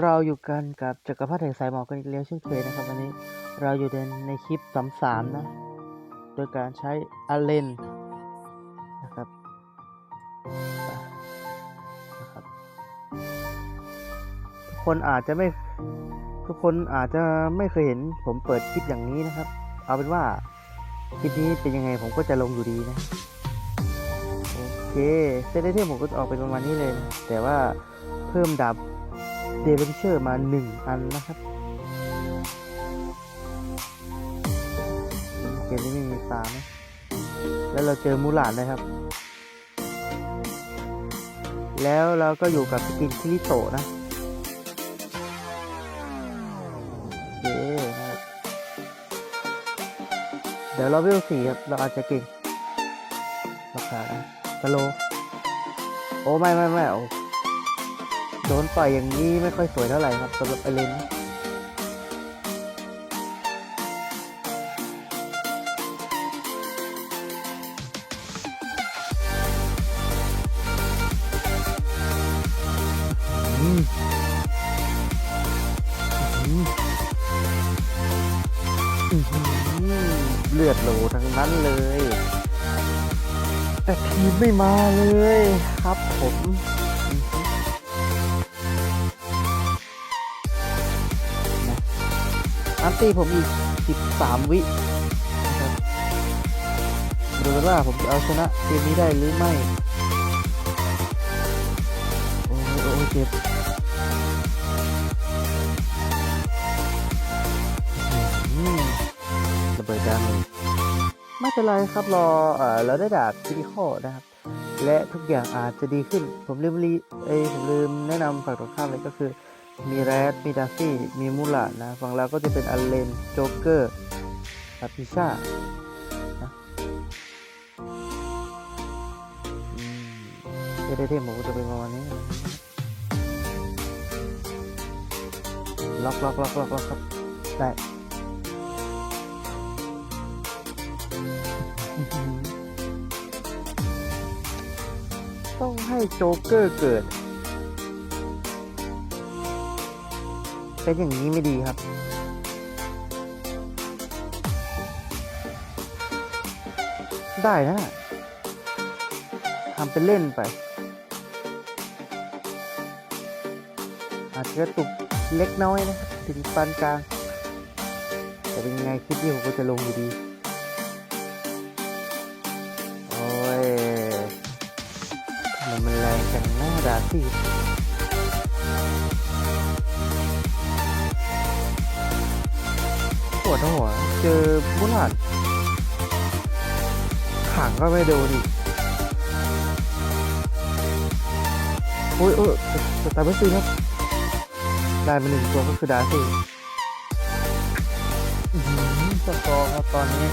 เราอยู่กันกับจักรพรรดิแห่งสายหมอกกันอีกแล้วเช่นเคยนะครับวันนี้เราอยู่ในในคลิปสามสามนะ โดยการใช้อาเลนนะครับนะครับ ทุกคนอาจจะไม่ทุกคนอาจจะไม่เคยเห็นผมเปิดคลิปอย่างนี้นะครับ เอาเป็นว่าคลิปนี้เป็นยังไงผมก็จะลงอยู่ดีนะโอเคเซตไอเทมผมก็จะออกเป็นประมาณนี้เลย แต่ว่าเพิ่มดาบ เดเวนเชอร์มาหนึ่งอันนะครับเกมนี้ไม่มีตานะแล้วเราเจอมูหลานนะครับ แล้วเราก็อยู่กับสกินคิริโตนะเคนะครับเดี๋ยวเราเวลสี่ครับ เราอาจจะเก่งราคาสโล โอ้ ไม่ไม่ไม่โอ้ โดนต่อยอย่างนี้ไม่ค่อยสวยเท่าไหร่ครับสำหรับไอเลนเลือดโหลทั้งนั้นเลย แต่ทีมไม่มาเลยครับผม อันตี้ผมอีก 13 วินะครับดูกันว่าผมจะเอาชนะเกมนี้ได้หรือไม่ โอ้โอ้เจ็บระเบิดดาเมจไม่เป็นไรครับรอเออเราได้ดาบคิริคอนะครับ และทุกอย่างอาจจะดีขึ้น ผมลืมรีเอผมลืมแนะนำฝั่งตรงข้ามเลยก็คือ มีแรดมีดาร์ซี่ มีมูลาดนะฝั่งเราก็จะเป็นอัลเลนโจ๊กเกอร์ปาปิชานะอืมเทเทมผมก็จะเป็นประมาณนี้ ล็อกล็อกล็อกล็อกล็อกครับ ได้ต้องให้โจ๊กเกอร์เกิด เป็นอย่างนี้ไม่ดีครับ ได้นะทำเป็นเล่นไป อาจจะตุกเล็กน้อยนะถึงปานกลางแต่เป็นไงคลิปนี้ผมก็จะลงอยู่ดี โอ้ยทำไมมันแรงจังหน้าดาซี่ ดหัว เจอบุหลาดขังก็ไม่โดนอีกโอ้ยโอ้ยสตาร์บัคซีครับได้มาหนึ่งตัวก็คือดาซี่หือสกอร์ครับตอนนี้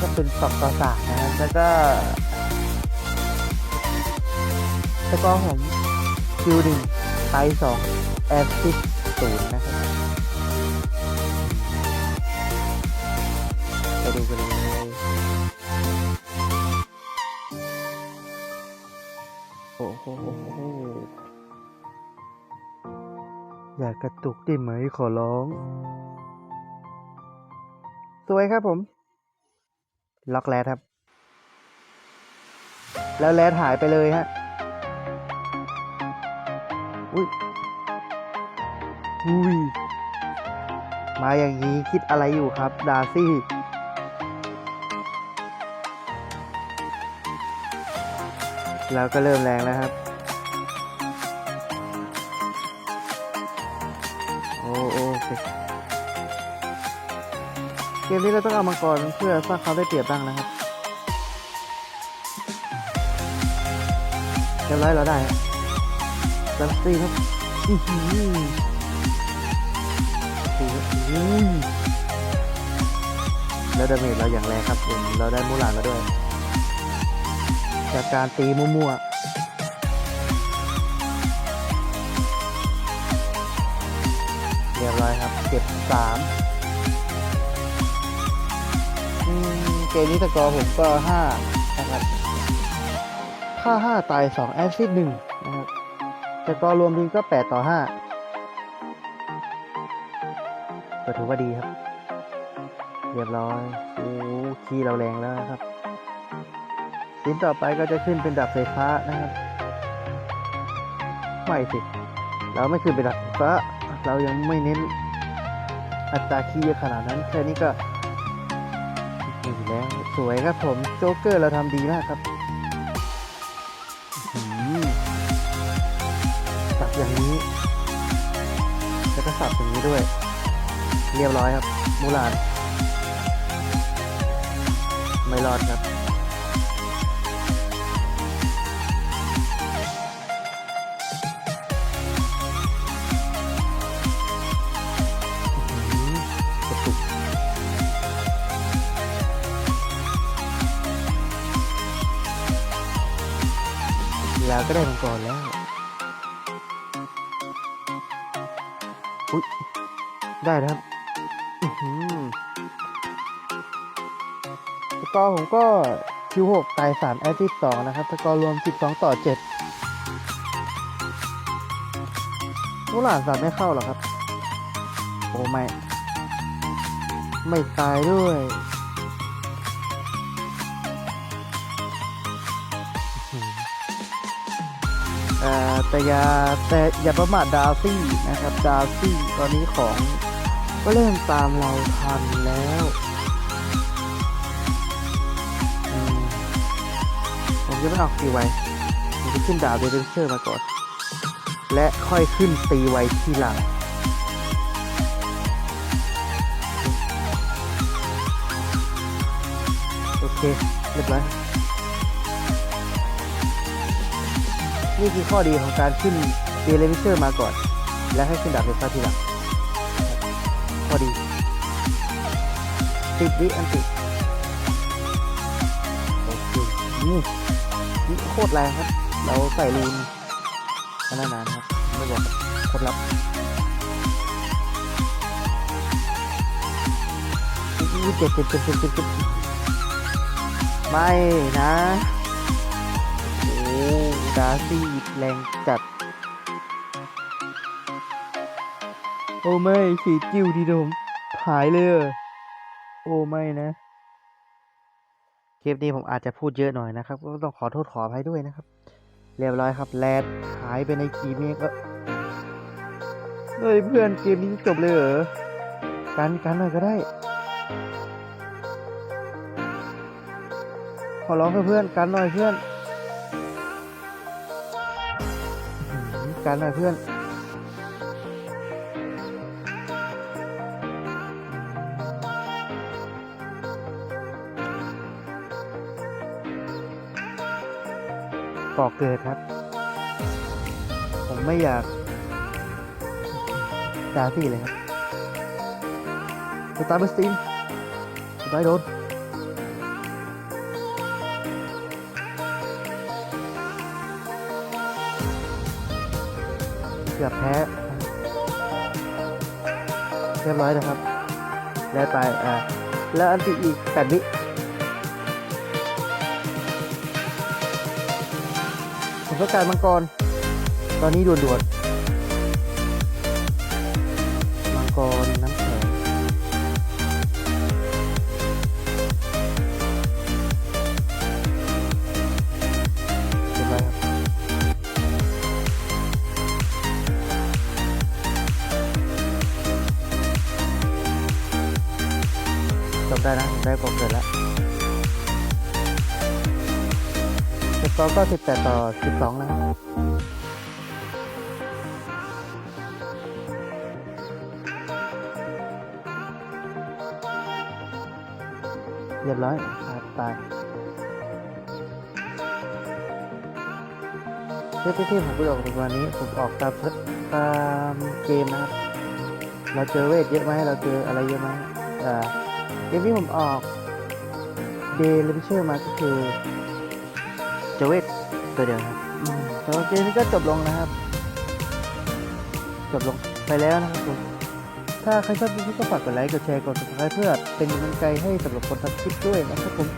ก็เป็นสองต่อสามนะครับแล้วก็สกอร์ผมคิวหนึ่งไทสองแอสซิสศูนย์นะครับ อย่ากระตุกได้ไหมขอร้อง สวยครับผม ล็อกแรดครับ แล้วแรดหายไปเลยฮะ อุ้ย อุ้ย มาอย่างนี้คิดอะไรอยู่ครับ ดาซี่แล้วก็เริ่มแรงแล้วครับ เกมนี้เราต้องเอามังกรเพื่อสร้างเขาได้เปรียบบ้างนะครับเรียบร้อยเราได้จัสตี้ครับอื้อหือโอ้โหแล้วดาเมจเราอย่างแรงครับผมเราได้มูหลานมาด้วย จากการตีมั่วๆ เรียบร้อยครับ เก็บสามเกมนี้สกอร์ผมก็ห้านะครับค่าห้าตายสองแอซิดหนึ่งนะครับสกอร์รวมทีมก็แปดต่อห้าก็ถือว่าดีครับ เรียบร้อย โอ้คีย์เราแรงแล้วครับชิ้นต่อไปก็จะขึ้นเป็นดาบไฟฟ้านะครับ ไม่สิ เราไม่ขึ้นเป็นดาบไฟฟ้า เรายังไม่เน้นอัตราคีเยอะขนาดนั้นแค่นี้ก็ดีแล้วสวยครับผมโจ๊กเกอร์เราทำดีมากครับสับอย่างนี้ แล้วก็สับอย่างนี้ด้วย เรียบร้อยครับ มูลานไม่รอดครับ แล้วก็ได้มังกรแล้ว อุ๊ย ได้แล้วครับอือหือสกอร์ผมก็คิวหกตายสามแอสซิสสองนะครับสกอร์รวมสิบสองต่อเจ็ดมูหลานสับไม่เข้าหรอครับ โอ้ไม่ ไม่ตายด้วย แต่อย่าแต่อย่าประมาทดาซี่นะครับ ดาซี่ตอนนี้ของก็เริ่มตามเราทันแล้วผมจะไม่ออกตีไวผมจะขึ้นดาวเดเวนเชอร์มาก่อน และค่อยขึ้นตีไวทีหลังโอเคเรียบร้อย นี่คือข้อดีของการขึ้นเดลมิเชอร์มาก่อน แล้วให้ขึ้นดาบไฟฟ้าทีหลังข้อดีติดวิอันติโอเคนี่นี่โคตรแรงครับ เราใส่รูนอันนั้นนานครับ ไม่บอกโคตรลับอู้เจ็บเจ็บเจ็บเจ็บเจ็บเจ็บไม่นะโอ้ ดาซี่แรงจัด โอ้ไม่สีจิ้วดีเดยวผมหายเลยโอ้ไม่นะ คลิปนี้ผมอาจจะพูดเยอะหน่อยนะครับ ก็ต้องขอโทษขออภัยด้วยนะครับ เรียบร้อยครับ แลดหายไปในคลิปนี้ก็เฮ้ยเพื่อนเกมนี้จบเลยเหรอ กันกันหน่อยก็ได้ ขอร้องเพื่อนกันหน่อยเพื่อน กันหน่อยเพื่อนก่อเกิดครับ ผมไม่อยากดาซี่เลยครับสตาร์บัสตีนสตาร์โดน เกือบแพ้เรียบร้อยนะครับ แล้วตายอ่าแล้วอันที่อีกแปดวิผมต้องการมังกร ตอนนี้ด่วนๆ บได้นะได้กบเกิดแล้วสกอร์ก็ 18 ต่อ 12 นะครับเรียบร้อยครับตายเพื่อที่ผมไปออกในวันนี้ผมออกตามตามเกมนะครับ เราเจอเวทเยอะไหมเราเจออะไรเยอะไหมอ่า เกมที่ผมออกเดลิเชอร์มาก็คือเจเวตตัวเดียวครับอืมแต่ว่าเกมนี้ก็จบลงนะครับ จบลงไปแล้วนะครับผมถ้าใครชอบคลิปนี้ก็ฝากกดไลค์กดแชร์กด subscribe เพื่อเป็นกำลังใจให้สำหรับคนทำคลิปด้วยนะครับผม